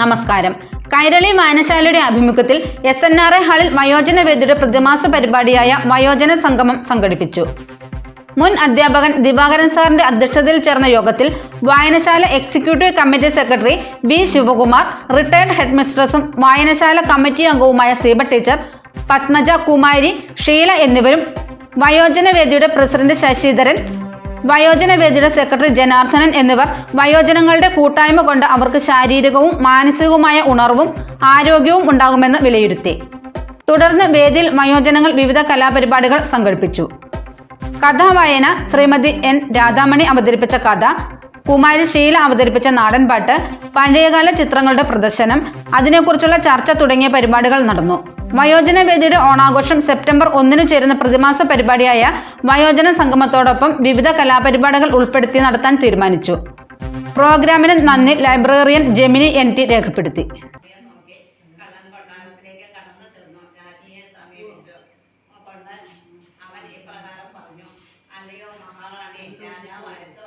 നമസ്കാരം. കൈരളി വായനശാലയുടെ ആഭിമുഖ്യത്തിൽ S N R A ഹാളിൽ വയോജന വേദിയുടെ പ്രതിമാസ പരിപാടിയായ വയോജന സംഗമം സംഘടിപ്പിച്ചു. മുൻ അധ്യാപകൻ ദിവാകരൻ സാറിന്റെ അധ്യക്ഷതയിൽ ചേർന്ന യോഗത്തിൽ വായനശാല executive committee secretary V Sivakumar retired head മിസ്ട്രസും വായനശാല കമ്മിറ്റി അംഗവുമായ സീബ ടീച്ചർ പത്മജ കുമാരി ഷീല എന്നിവരും വയോജന വേദിയുടെ പ്രസിഡന്റ് ശശിധരൻ വയോജന വേദിയുടെ സെക്രട്ടറി ജനാർദ്ദനൻ എന്നിവർ വയോജനങ്ങളുടെ കൂട്ടായ്മ കൊണ്ട് അവർക്ക് ശാരീരികവും മാനസികവുമായ ഉണർവും ആരോഗ്യവും ഉണ്ടാകുമെന്ന് വിലയിരുത്തി. തുടർന്ന് വേദിയിൽ വയോജനങ്ങൾ വിവിധ കലാപരിപാടികൾ സംഘടിപ്പിച്ചു. കഥാവായന ശ്രീമതി എൻ രാധാമണി അവതരിപ്പിച്ച കഥ കുമാരി ഷീല അവതരിപ്പിച്ച നാടൻപാട്ട് പഴയകാല ചിത്രങ്ങളുടെ പ്രദർശനം അതിനെക്കുറിച്ചുള്ള ചർച്ച തുടങ്ങിയ പരിപാടികൾ നടന്നു. വയോജന വേദിയുടെ ഓണാഘോഷം സെപ്റ്റംബർ ഒന്നിന് ചേരുന്ന പ്രതിമാസ പരിപാടിയായ വയോജന സംഗമത്തോടൊപ്പം വിവിധ കലാപരിപാടികൾ ഉൾപ്പെടുത്തി നടത്താൻ തീരുമാനിച്ചു. പ്രോഗ്രാമിന് നന്ദി ലൈബ്രറിയൻ ജെമിനി എൻ ടി രേഖപ്പെടുത്തി. അല്ലയോ മഹാറാണി രാജാവ് അയച്ചു